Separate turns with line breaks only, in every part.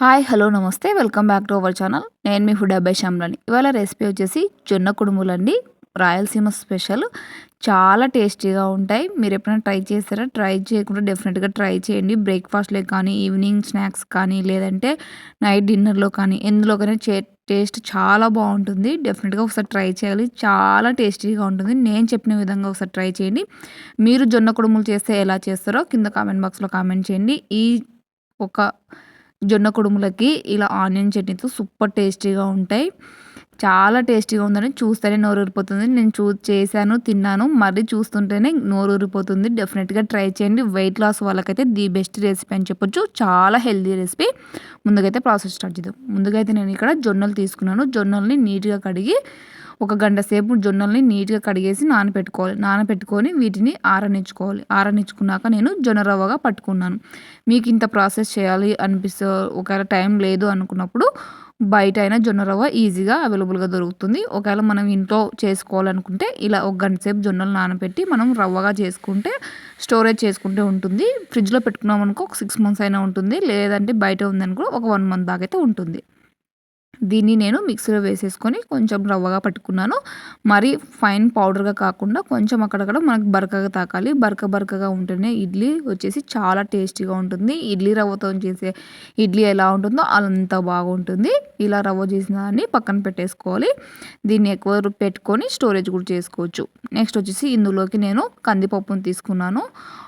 Hi hello నమస్తే. Welcome back to our channel. నేను మీ ఫుడ్ అబ్బాయి శ్యామ్లని ఇవాళ రెసిపీ వచ్చేసి జొన్న కుడుములండి. రాయలసీమ స్పెషల్. చాలా టేస్టీగా ఉంటాయి. మీరు ఎప్పుడైనా ట్రై చేస్తారా ట్రై చేయకుండా డెఫినెట్గా ట్రై చేయండి. బ్రేక్ఫాస్ట్లో కానీ ఈవినింగ్ స్నాక్స్ కానీ లేదంటే నైట్ డిన్నర్లో కానీ ఎందులో కానీ చే టేస్ట్ చాలా బాగుంటుంది. డెఫినెట్గా ఒకసారి ట్రై చేయాలి. చాలా టేస్టీగా ఉంటుంది. నేను చెప్పిన విధంగా ఒకసారి ట్రై చేయండి. మీరు జొన్న కుడుములు చేస్తే ఎలా చేస్తారో కింద కామెంట్ బాక్స్లో కామెంట్ చేయండి. ఈ ఒక జొన్న కుడుములకి ఇలా ఆనియన్ చట్నీతో సూపర్ టేస్టీగా ఉంటాయి. చాలా టేస్టీగా ఉందని చూస్తేనే నోరు ఊరిపోతుంది నేను చూ చేశాను తిన్నాను. మరీ చూస్తుంటేనే నోరు ఊరిపోతుంది డెఫినెట్గా ట్రై చేయండి. వెయిట్ లాస్ వాళ్ళకైతే ది బెస్ట్ రెసిపీ అని చెప్పొచ్చు. చాలా హెల్దీ రెసిపీ. ముందుకైతే ప్రాసెస్ స్టార్ట్ చేద్దాం. ముందుగా అయితే నేను ఇక్కడ జొన్నలు తీసుకున్నాను. జొన్నల్ని నీట్గా కడిగి ఒక గంట సేపు జొన్నల్ని నీట్గా కడిగేసి నానపెట్టుకోవాలి. నానపెట్టుకొని వీటిని ఆరనిచ్చుకోవాలి. ఆరనిచ్చుకున్నాక నేను జొన్న రవ్వగా పట్టుకున్నాను. మీకు ఇంత ప్రాసెస్ చేయాలి అనిపిస్తే ఒకవేళ టైం లేదు అనుకున్నప్పుడు బయట అయినా జొన్న రవ్వ ఈజీగా అవైలబుల్గా దొరుకుతుంది. ఒకవేళ మనం ఇంట్లో చేసుకోవాలనుకుంటే ఇలా ఒక గంట సేపు జొన్నలు నానబెట్టి మనం రవ్వగా చేసుకుంటే స్టోరేజ్ చేసుకుంటే ఉంటుంది. ఫ్రిడ్జ్లో పెట్టుకున్నాం అనుకో ఒక సిక్స్ మంత్స్ అయినా ఉంటుంది. లేదంటే బయట ఉందనుకో ఒక వన్ మంత్ దాకా అయితే ఉంటుంది. దీన్ని నేను మిక్సీలో వేసేసుకొని కొంచెం రవ్వగా పట్టుకున్నాను. మరీ ఫైన్ పౌడర్గా కాకుండా కొంచెం అక్కడక్కడ మనకు బరకగా తాకాలి. బరక బరకగా ఉంటేనే ఇడ్లీ వచ్చేసి చాలా టేస్టీగా ఉంటుంది. ఇడ్లీ రవ్వతో చేసే ఇడ్లీ ఎలా ఉంటుందో అంత బాగుంటుంది. ఇలా రవ్వ చేసిన దాన్ని పక్కన పెట్టేసుకోవాలి. దీన్ని ఎక్కువ పెట్టుకొని స్టోరేజ్ కూడా చేసుకోవచ్చు. నెక్స్ట్ వచ్చేసి ఇందులోకి నేను కందిపప్పును తీసుకున్నాను.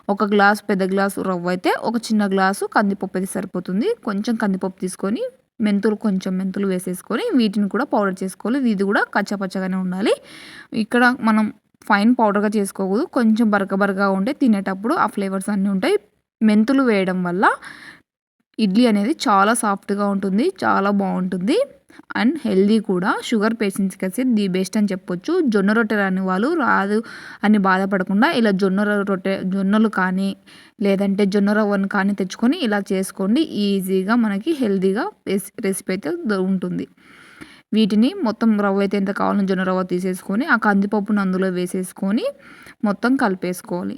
ఒక గ్లాస్ పెద్ద గ్లాసు రవ్వ అయితే ఒక చిన్న గ్లాసు కందిపప్పు అయితే సరిపోతుంది. కొంచెం కందిపప్పు తీసుకొని మెంతులు కొంచెం మెంతులు వేసేసుకొని వీటిని కూడా పౌడర్ చేసుకోవాలి. ఇది కూడా కచ్చపచ్చగానే ఉండాలి. ఇక్కడ మనం ఫైన్ పౌడర్గా చేసుకోకూడదు. కొంచెం బరక బరకగా ఉంటే తినేటప్పుడు ఆ ఫ్లేవర్స్ అన్నీ ఉంటాయి. మెంతులు వేయడం వల్ల ఇడ్లీ అనేది చాలా సాఫ్ట్గా ఉంటుంది. చాలా బాగుంటుంది. అండ్ హెల్దీ కూడా. షుగర్ పేషెంట్స్కి అయితే ది బెస్ట్ అని చెప్పొచ్చు. జొన్న రొట్టె రాని వాళ్ళు రాదు అని బాధపడకుండా ఇలా జొన్న రొట్టె జొన్నలు కానీ లేదంటే జొన్న రవ్వను కానీ తెచ్చుకొని ఇలా చేసుకోండి. ఈజీగా మనకి హెల్దీగా రెసిపీ అయితే ఉంటుంది. వీటిని మొత్తం రవ్వ అయితే ఎంత కావాలో జొన్న రవ్వ తీసేసుకొని ఆ కందిపప్పును అందులో వేసేసుకొని మొత్తం కలిపేసుకోవాలి.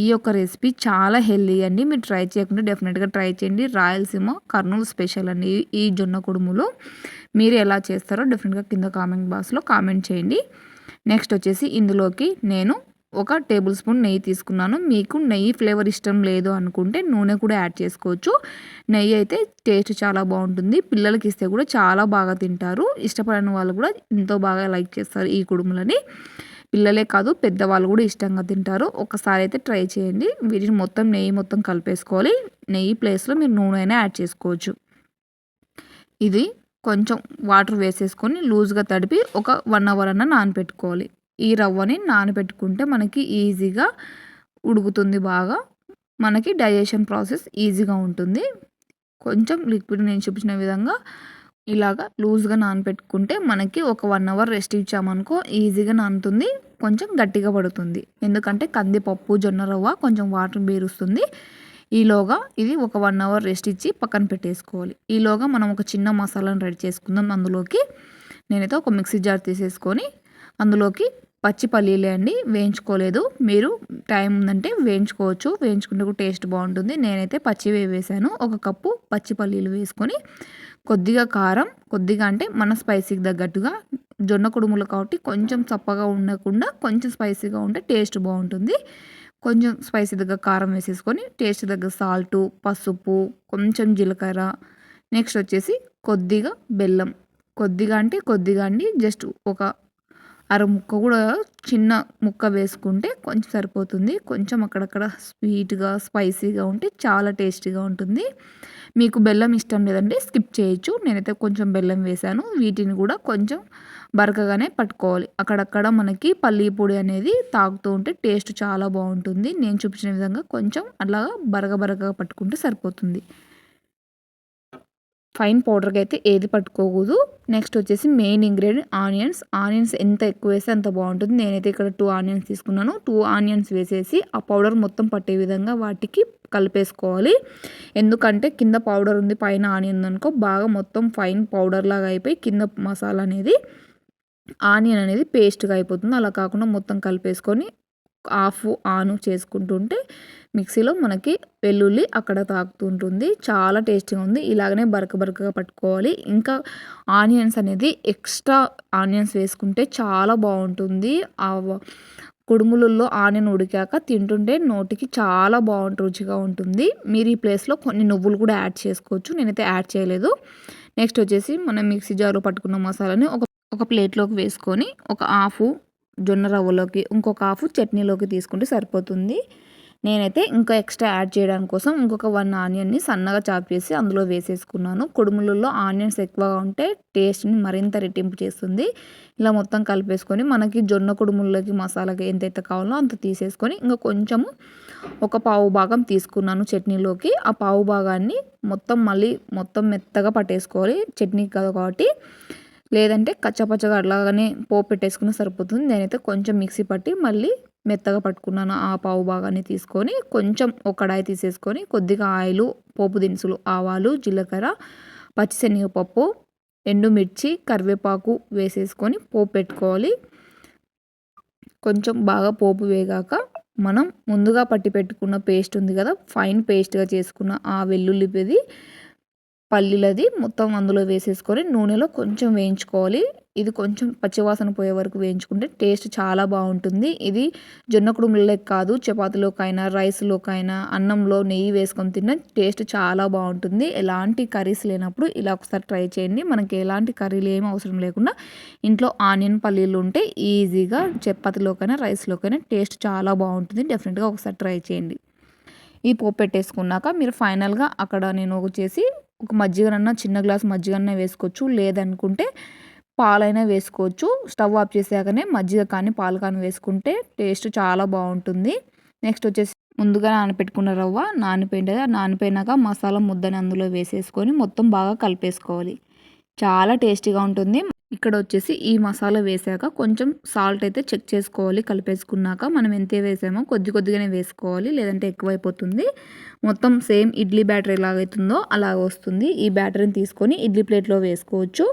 ఈ యొక్క రెసిపీ చాలా హెల్దీ అండి. మీరు ట్రై చేయకుండా డెఫినెట్గా ట్రై చేయండి. రాయలసీమ కర్నూలు స్పెషల్ అండి. ఈ జొన్న కుడుములు మీరు ఎలా చేస్తారో డెఫినెట్గా కింద కామెంట్ బాక్స్లో కామెంట్ చేయండి. నెక్స్ట్ వచ్చేసి ఇందులోకి నేను ఒక టేబుల్ స్పూన్ నెయ్యి తీసుకున్నాను. మీకు నెయ్యి ఫ్లేవర్ ఇష్టం లేదు అనుకుంటే నూనె కూడా యాడ్ చేసుకోవచ్చు. నెయ్యి అయితే టేస్ట్ చాలా బాగుంటుంది. పిల్లలకి ఇస్తే కూడా చాలా బాగా తింటారు. ఇష్టపడని వాళ్ళు కూడా ఎంతో బాగా లైక్ చేస్తారు ఈ కుడుములని. పిల్లలే కాదు పెద్దవాళ్ళు కూడా ఇష్టంగా తింటారు. ఒకసారి అయితే ట్రై చేయండి. వీటిని మొత్తం నెయ్యి మొత్తం కలిపేసుకోవాలి. నెయ్యి ప్లేస్లో మీరు నూనె అయినా యాడ్ చేసుకోవచ్చు. ఇది కొంచెం వాటర్ వేసేసుకొని లూజ్గా తడిపి ఒక వన్ అవర్ అన్న నానపెట్టుకోవాలి. ఈ రవ్వని నానబెట్టుకుంటే మనకి ఈజీగా ఉడుకుతుంది బాగా. మనకి డైజెషన్ ప్రాసెస్ ఈజీగా ఉంటుంది. కొంచెం లిక్విడ్ నేను చూపించిన విధంగా ఇలాగా లూజ్గా నానపెట్టుకుంటే మనకి ఒక వన్ అవర్ రెస్ట్ ఇచ్చామనుకో ఈజీగా నానుతుంది. కొంచెం గట్టిగా పడుతుంది. ఎందుకంటే కందిపప్పు జొన్న రవ్వ కొంచెం వాటర్ బీరుస్తుంది. ఈలోగా ఇది ఒక వన్ అవర్ రెస్ట్ ఇచ్చి పక్కన పెట్టేసుకోవాలి. ఈలోగా మనం ఒక చిన్న మసాలాను రెడీ చేసుకుందాం అందులోకి. నేనైతే ఒక మిక్సీ జార్ తీసేసుకొని అందులోకి పచ్చి పల్లీలే అండి వేయించుకోలేదు. మీరు టైం ఉందంటే వేయించుకోవచ్చు. వేయించుకుంటే టేస్ట్ బాగుంటుంది. నేనైతే పచ్చివే వేసాను. ఒక కప్పు పచ్చి పల్లీలు వేసుకొని కొద్దిగా కారం కొద్దిగా అంటే మన స్పైసీకి తగ్గట్టుగా జొన్న కుడుములు కాబట్టి కొంచెం చప్పగా ఉండకుండా కొంచెం స్పైసీగా ఉంటే టేస్ట్ బాగుంటుంది. కొంచెం స్పైసీ దగ్గర కారం వేసేసుకొని టేస్ట్ దగ్గర సాల్టు పసుపు కొంచెం జీలకర్ర. నెక్స్ట్ వచ్చేసి కొద్దిగా బెల్లం. కొద్దిగా అంటే కొద్దిగా అండి జస్ట్ ఒక అర ముక్క కూడా చిన్న ముక్క వేసుకుంటే కొంచెం సరిపోతుంది. కొంచెం అక్కడక్కడ స్వీట్గా స్పైసీగా ఉంటే చాలా టేస్టీగా ఉంటుంది. మీకు బెల్లం ఇష్టం లేదంటే స్కిప్ చేయొచ్చు. నేనైతే కొంచెం బెల్లం వేశాను వీటిని కూడా కొంచెం బరకగానే పట్టుకోవాలి. అక్కడక్కడ మనకి పల్లీ పొడి అనేది తాగుతూ ఉంటే టేస్ట్ చాలా బాగుంటుంది. నేను చూపించిన విధంగా కొంచెం అలాగా బరగ బరగగా పట్టుకుంటే సరిపోతుంది. ఫైన్ పౌడర్కి అయితే ఏది పట్టుకోకూడదు. నెక్స్ట్ వచ్చేసి మెయిన్ ఇంగ్రీడియంట్ ఆనియన్స్ ఆనియన్స్ ఎంత ఎక్కువ వేస్తే అంత బాగుంటుంది. నేనైతే ఇక్కడ టూ ఆనియన్స్ తీసుకున్నాను. టూ ఆనియన్స్ వేసేసి ఆ పౌడర్ మొత్తం పట్టే విధంగా వాటికి కలిపేసుకోవాలి. ఎందుకంటే కింద పౌడర్ ఉంది పైన ఆనియన్ అనుకో బాగా మొత్తం ఫైన్ పౌడర్ లాగా అయిపోయి కింద మసాలా అనేది ఆనియన్ అనేది పేస్ట్గా అయిపోతుంది. అలా కాకుండా మొత్తం కలిపేసుకొని ఆఫ్ ఆన్ చేసుకుంటుంటే మిక్సీలో మనకి వెల్లుల్లి అక్కడ తాకుతుంటుంది చాలా టేస్టీగా ఉంది. ఇలాగనే బరక బరకగా పట్టుకోవాలి. ఇంకా ఆనియన్స్ అనేది ఎక్స్ట్రా ఆనియన్స్ వేసుకుంటే చాలా బాగుంటుంది. ఆ కుడుములలో ఆనియన్ ఉడికాక తింటుంటే నోటికి చాలా బాగుంటుంది రుచిగా ఉంటుంది. మీరు ఈ ప్లేస్లో కొన్ని నువ్వులు కూడా యాడ్ చేసుకోవచ్చు. నేనైతే యాడ్ చేయలేదు. నెక్స్ట్ వచ్చేసి మనం మిక్సీ జారు పట్టుకున్న మసాలాని ఒక ఒక ప్లేట్లోకి వేసుకొని ఒక హాఫ్ జొన్న రవ్వలోకి ఇంకొక హాఫ్ చట్నీలోకి తీసుకుంటే సరిపోతుంది. నేనైతే ఇంకా ఎక్స్ట్రా యాడ్ చేయడానికి కోసం ఇంకొక వన్ ఆనియన్ని సన్నగా చాప్ చేసి అందులో వేసేసుకున్నాను. కుడుములలో ఆనియన్స్ ఎక్కువగా ఉంటే టేస్ట్ని మరింత రెట్టింపు చేస్తుంది. ఇలా మొత్తం కలిపేసుకొని మనకి జొన్న కుడుముల్లోకి మసాలాకి ఎంతైతే కావాలో అంత తీసేసుకొని ఇంకా కొంచెము ఒక పావు భాగం తీసుకున్నాను చట్నీలోకి. ఆ పావు భాగాన్ని మొత్తం మళ్ళీ మొత్తం మెత్తగా పట్టేసుకోవాలి చట్నీ కదా కాబట్టి. లేదంటే కచ్చపచ్చగా అట్లాగానే పోపు పెట్టేసుకుని సరిపోతుంది. నేనైతే కొంచెం మిక్సీ పట్టి మళ్ళీ మెత్తగా పట్టుకున్నాను ఆ పావు భాగాన్ని తీసుకొని కొంచెం ఒక కడాయి తీసేసుకొని కొద్దిగా ఆయిల్ పోపు దినుసులు ఆవాలు జీలకర్ర పచ్చిశనగపప్పు ఎండుమిర్చి కరివేపాకు వేసేసుకొని పోపు పెట్టుకోవాలి. కొంచెం బాగా పోపు వేగాక మనం ముందుగా పట్టి పెట్టుకున్న పేస్ట్ ఉంది కదా ఫైన్ పేస్ట్గా చేసుకున్న ఆ వెల్లుల్లిపిది పల్లీలది మొత్తం అందులో వేసేసుకొని నూనెలో కొంచెం వేయించుకోవాలి. ఇది కొంచెం పచ్చివాసన పోయే వరకు వేయించుకుంటే టేస్ట్ చాలా బాగుంటుంది. ఇది జొన్న కుడుములే కాదు చపాతీలోకైనా రైస్లోకైనా అన్నంలో నెయ్యి వేసుకొని తిన్న టేస్ట్ చాలా బాగుంటుంది. ఎలాంటి కర్రీస్ లేనప్పుడు ఇలా ఒకసారి ట్రై చేయండి. మనకి ఎలాంటి కర్రీలు ఏమి అవసరం లేకుండా ఇంట్లో ఆనియన్ పల్లీలు ఉంటే ఈజీగా చపాతీలోకైనా రైస్లోకైనా టేస్ట్ చాలా బాగుంటుంది. డెఫినెట్గా ఒకసారి ట్రై చేయండి. ఈ పోపు పెట్టేసుకున్నాక మీరు ఫైనల్గా అక్కడ నేను చేసి ఒక మజ్జిగనన్నా చిన్న గ్లాస్ మజ్జిగన్న వేసుకోవచ్చు. లేదనుకుంటే పాలైనా వేసుకోవచ్చు. స్టవ్ ఆఫ్ చేసాకనే మజ్జిగ కానీ పాలు కానీ వేసుకుంటే టేస్ట్ చాలా బాగుంటుంది. నెక్స్ట్ వచ్చేసి ముందుగా నానపెట్టుకున్న రవ్వ నానిపోయింది. నానిపోయినాక మసాలా ముద్దని అందులో వేసేసుకొని మొత్తం బాగా కలిపేసుకోవాలి. చాలా టేస్టీగా ఉంటుంది. ఇక్కడ వచ్చేసి ఈ మసాలా వేసాక కొంచెం సాల్ట్ అయితే చెక్ చేసుకోవాలి. కలిపేసుకున్నాక మనం ఎంత వేసామో కొద్ది కొద్దిగానే వేసుకోవాలి. లేదంటే ఎక్కువైపోతుంది. మొత్తం సేమ్ ఇడ్లీ బ్యాటర్ ఎలాగైతుందో అలా వస్తుంది. ఈ బ్యాటరీని తీసుకొని ఇడ్లీ ప్లేట్లో వేసుకోవచ్చు.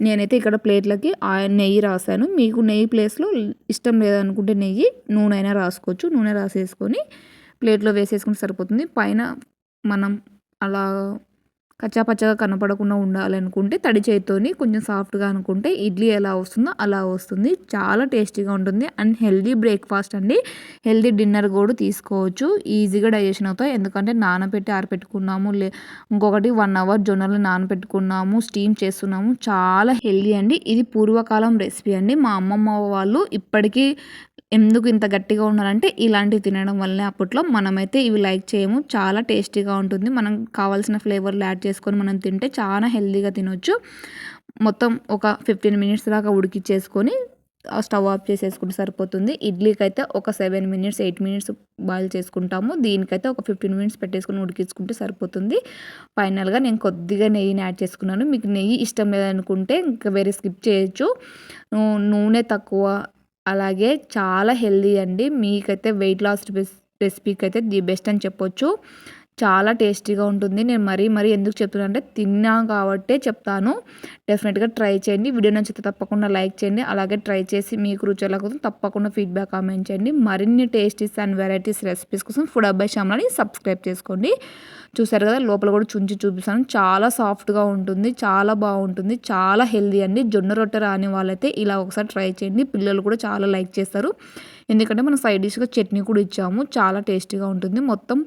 నేనైతే ఇక్కడ ప్లేట్లకి నెయ్యి రాశాను. మీకు నెయ్యి ప్లేస్లో ఇష్టం లేదనుకుంటే నెయ్యి నూనె అయినా రాసుకోవచ్చు. నూనె రాసేసుకొని ప్లేట్లో వేసేసుకుంటే సరిపోతుంది. పైన మనం అలా కచ్చాపచ్చగా కనపడకుండా ఉండాలనుకుంటే తడి చేతితోని కొంచెం సాఫ్ట్గా అనుకుంటే ఇడ్లీ ఎలా వస్తుందో అలా వస్తుంది. చాలా టేస్టీగా ఉంటుంది. అండ్ హెల్దీ బ్రేక్ఫాస్ట్ అండి. హెల్దీ డిన్నర్ కూడా తీసుకోవచ్చు. ఈజీగా డైజెషన్ అవుతాయి. ఎందుకంటే నానబెట్టి ఆరపెట్టుకున్నాము. లే ఇంకొకటి వన్ అవర్ జొన్నలు నానబెట్టుకున్నాము. స్టీమ్ చేస్తున్నాము. చాలా హెల్దీ అండి. ఇది పూర్వకాలం రెసిపీ అండి. మా అమ్మమ్మ వాళ్ళు ఇప్పటికీ ఎందుకు ఇంత గట్టిగా ఉన్నారంటే ఇలాంటివి తినడం వల్లనే అప్పట్లో మనమైతే ఇవి లైక్ చేయము. చాలా టేస్టీగా ఉంటుంది. మనం కావాల్సిన ఫ్లేవర్లు యాడ్ చేసుకొని మనం తింటే చాలా హెల్తీగా తినొచ్చు. మొత్తం ఒక ఫిఫ్టీన్ మినిట్స్ దాకా ఉడికిచ్చేసుకొని స్టవ్ ఆఫ్ చేసేసుకుంటే సరిపోతుంది. ఇడ్లీకి అయితే ఒక seven minutes eight minutes boil చేసుకుంటాము. దీనికైతే ఒక ఫిఫ్టీన్ మినిట్స్ పెట్టేసుకుని ఉడికించుకుంటే సరిపోతుంది. ఫైనల్గా నేను కొద్దిగా నెయ్యిని యాడ్ చేసుకున్నాను. మీకు నెయ్యి ఇష్టం లేదనుకుంటే ఇంకా వేరే స్కిప్ చేయొచ్చు. నూనె తక్కువ అలాగే చాలా హెల్దీ అండి. మీకైతే వెయిట్ లాస్ రెసిపీకి అయితే ది బెస్ట్ అని చెప్పొచ్చు. చాలా టేస్టీగా ఉంటుంది. నేను మరీ మరీ ఎందుకు చెప్తున్నాను అంటే తిన్నా కాబట్టే చెప్తాను. డెఫినెట్గా ట్రై చేయండి. వీడియో నచ్చితే తప్పకుండా లైక్ చేయండి. అలాగే ట్రై చేసి మీకు రుచుల కోసం తప్పకుండా ఫీడ్బ్యాక్ కామెంట్ చేయండి. మరిన్ని టేస్టీస్ అండ్ వెరైటీస్ రెసిపీస్ కోసం ఫుడ్ అబ్బాయి శ్యామ్లని సబ్స్క్రైబ్ చేసుకోండి. చూసారు కదా లోపల కూడా చుంచి చూపిస్తాను. చాలా సాఫ్ట్గా ఉంటుంది. చాలా బాగుంటుంది. చాలా హెల్దీ అండి. జొన్న రొట్టె రాని వాళ్ళైతే ఇలా ఒకసారి ట్రై చేయండి. పిల్లలు కూడా చాలా లైక్ చేస్తారు. ఎందుకంటే మనం సైడ్ డిష్గా చట్నీ కూడా ఇచ్చాము. చాలా టేస్టీగా ఉంటుంది. మొత్తం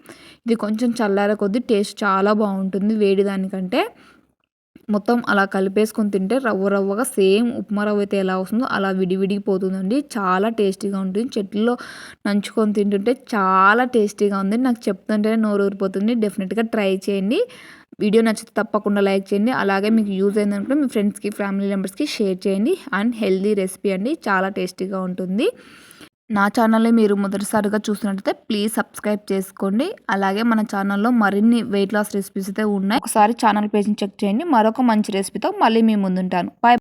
ఇది కొంచెం చల్లార కొద్దీ టేస్ట్ చాలా బాగుంటుంది వేడి దానికంటే. మొత్తం అలా కలిపేసుకొని తింటే రవ్వ రవ్వగా సేమ్ ఉప్మా రవ్వ అయితే ఎలా వస్తుందో అలా విడివిడిగిపోతుందండి. చాలా టేస్టీగా ఉంటుంది. చెట్లలో నంచుకొని తింటుంటే చాలా టేస్టీగా ఉంది. నాకు చెప్తుంటేనే నోరు ఊరిపోతుంది. డెఫినెట్గా ట్రై చేయండి. వీడియో నచ్చితే తప్పకుండా లైక్ చేయండి. అలాగే మీకు యూజ్ అయిందనుకుంటే మీ ఫ్రెండ్స్కి ఫ్యామిలీ మెంబర్స్కి షేర్ చేయండి. అండ్ హెల్దీ రెసిపీ అండి. చాలా టేస్టీగా ఉంటుంది. నా ఛానల్ని మీరు మొదటిసారిగా చూసినట్టయితే ప్లీజ్ సబ్స్క్రైబ్ చేసుకోండి. అలాగే మన ఛానల్లో మరిన్ని వెయిట్ లాస్ రెసిపీస్ అయితే ఉన్నాయి. ఒకసారి ఛానల్ పేజ్ని చెక్ చేయండి. మరొక మంచి రెసిపీతో మళ్ళీ మీ ముందుంటాను. బాయ్